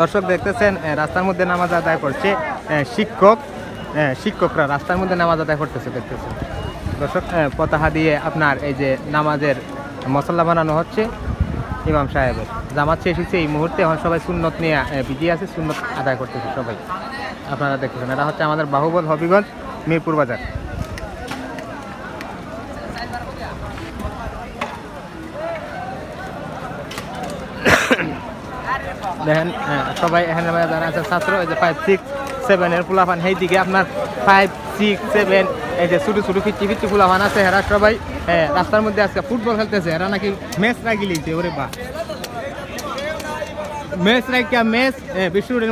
দর্শক দেখতেছেন রাস্তার মধ্যে নামাজ আদায় করছে শিক্ষক শিক্ষকরা রাস্তার মধ্যে নামাজ আদায় করতেছে দেখতেছেন। দর্শক এ, পতাকা দিয়ে আপনার এই যে নামাজের মশলা বানানো হচ্ছে ইমাম সাহেবের। জামাত শেষ হচ্ছে এই মুহূর্তে এখন সবাই সুন্নত নিয়ে বিজি আছে সুন্নত আদায় করতেছে সবাই। আপনারা দেখতেছেন এটা হচ্ছে আমাদের বাহুবল হবিগঞ্জ মিরপুর বাজার। দেখেন হ্যাঁ, সবাই এখানে যারা আছে ছাত্র এই যে ফাইভ সিক্স সেভেনের ফুলাফান সেই দিকে আপনার ফাইভ সিক্স সেভেন এই যে ছোটো ছোটো ফিচি ফিচি ফুলাফান আছে সবাই হ্যাঁ, রাস্তার মধ্যে আজকে ফুটবল খেলতেছে এরা নাকি ম্যাচ রাখি লিয়েছে ওরে বা ম্যাচ রাখিয়া ম্যাচ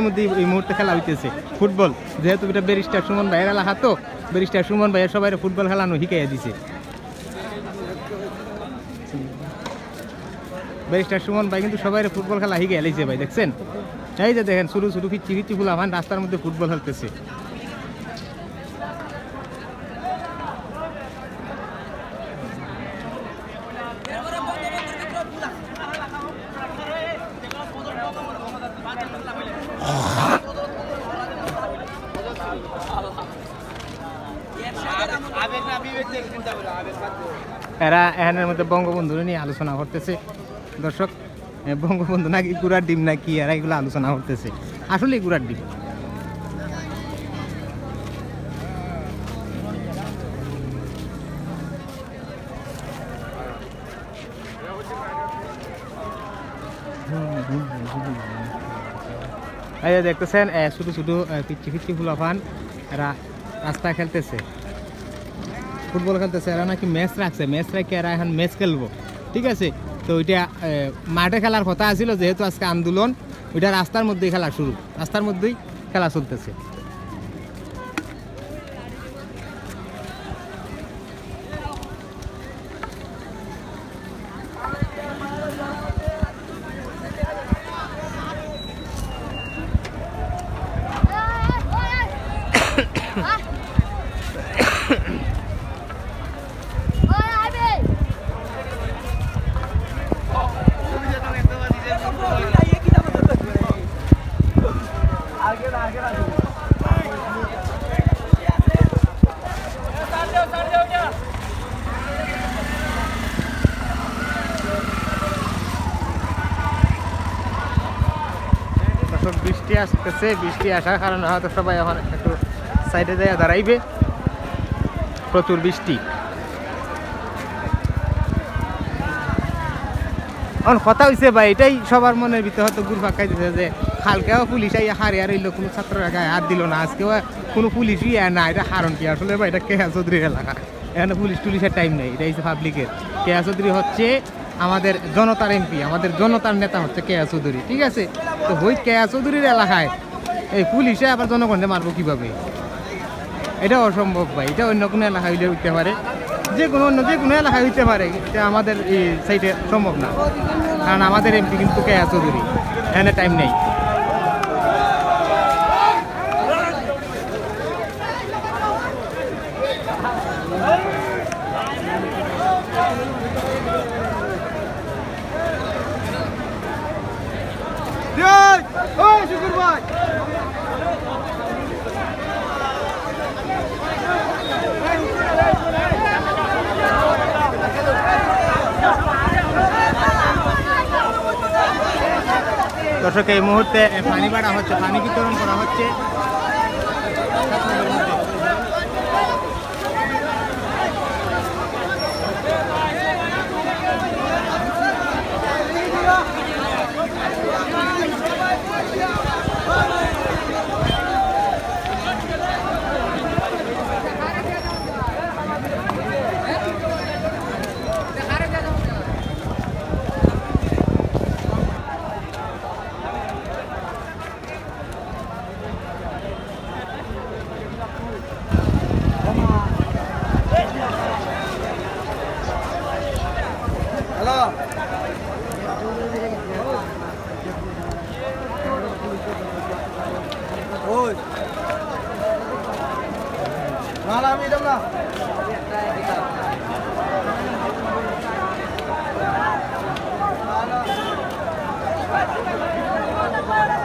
মধ্যে এই মুহূর্তে খেলা হইতেছে ফুটবল। যেহেতু এটা ব্যারিস্টার সুমন ভাইয়ের এলাকা তো ব্যারিস্টার সুমন ভাইয়ের সবাই ফুটবল খেলানো শিখাইয়া দিছে। ব্যারিস্টার সুমন ভাই কিন্তু সবাই ফুটবল খেলা শিখে এলাইছে ভাই, দেখছেন? এই যে দেখেন শুরু শুরু ফিচ্ছি ফিচ্ছি ফুল আমার রাস্তার মধ্যে ফুটবল খেলতেছে এরা এখানের মধ্যে বঙ্গবন্ধু নিয়ে আলোচনা করতেছে। দর্শক বঙ্গবন্ধু নাকি গুড়ার ডিম নাকি এরা এগুলো আলোচনা করতেছে। আসলে গুড়ার ডিম। এই যে দেখতেছেন ছোটো ছোটো পিচ্ছি পিচ্ছি ফুলাফান এরা রাস্তা খেলতেছে। ফুটবল খেলতেছে, এরা নাকি ম্যাচ রাখছে। ম্যাচ রাখে এরা এখন ম্যাচ খেলব। ঠিক আছে? তো ওইটা মাঠে খেলার কথা আছিল, যেহেতু আজকে আন্দোলন, ওইটা রাস্তার মধ্যেই খেলা শুরু, রাস্তার মধ্যেই খেলা চলতেছে। দর্শক বৃষ্টি আসতেছে, বৃষ্টি আসার কারণে হয়তো সবাই এখন একটু সাইডে যায় দাঁড়াইবে। প্রচুর বৃষ্টি। এখন কথা হয়েছে ভাই, এটাই সবার মনের ভিতরে হয়তো গুড় ফাঁকাই দিতে যে কালকেও পুলিশ আইয়া হারে আর রইল, কোনো ছাত্ররা গায়ে হাত দিল না। আজকেও কোনো পুলিশই না, এটা কারণ কি? আসলে ভাই, এটা কেয়া চৌধুরীর এলাকা। এখানে পুলিশ টুলিশের টাইম নেই এটা হচ্ছে পাবলিকের কেয়া চৌধুরী হচ্ছে আমাদের জনতার এমপি আমাদের জনতার নেতা হচ্ছে কেয়া চৌধুরী, ঠিক আছে? তো ওই কেয়া চৌধুরীর এলাকায় এই পুলিশে আবার জনগণকে মারবো কীভাবে? এটা অসম্ভব ভাই, এটা অন্য কোনো এলাকা হইলে হইতে পারে। যে কোনো অন্য, যে কোনো এলাকায় হইতে পারে, এটা আমাদের এই সাইডে সম্ভব না। কারণ আমাদের এমপি কিন্তু কেয়া চৌধুরী, এখানে টাইম নেই। দর্শক এই মুহূর্তে পানি বাড়া হচ্ছে পানি বিতরণ করা হচ্ছে। Thank you.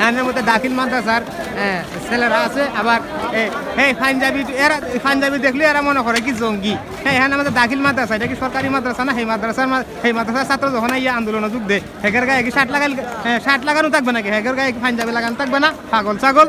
এখানের মধ্যে দাখিল মাদ্রাসার হ্যাঁ, ছেলেরা আছে আবার এই পাঞ্জাবি এরা পাঞ্জাবি দেখলে এরা মনে করে কি জঙ্গি হ্যাঁ এখানে আমাদের দাখিল মাদ্রাসা এটা কি সরকারি মাদ্রাসা না সেই মাদ্রাসার সেই মাদ্রাসার ছাত্র যখন ইয়ে আন্দোলনে যোগ দেয় হেকের গায়ে কি শার্ট লাগাল শার্ট লাগানো থাকবে নাকি হেকের গায়ে কি পাঞ্জাবি লাগানো থাকবে না পাগল ছাগল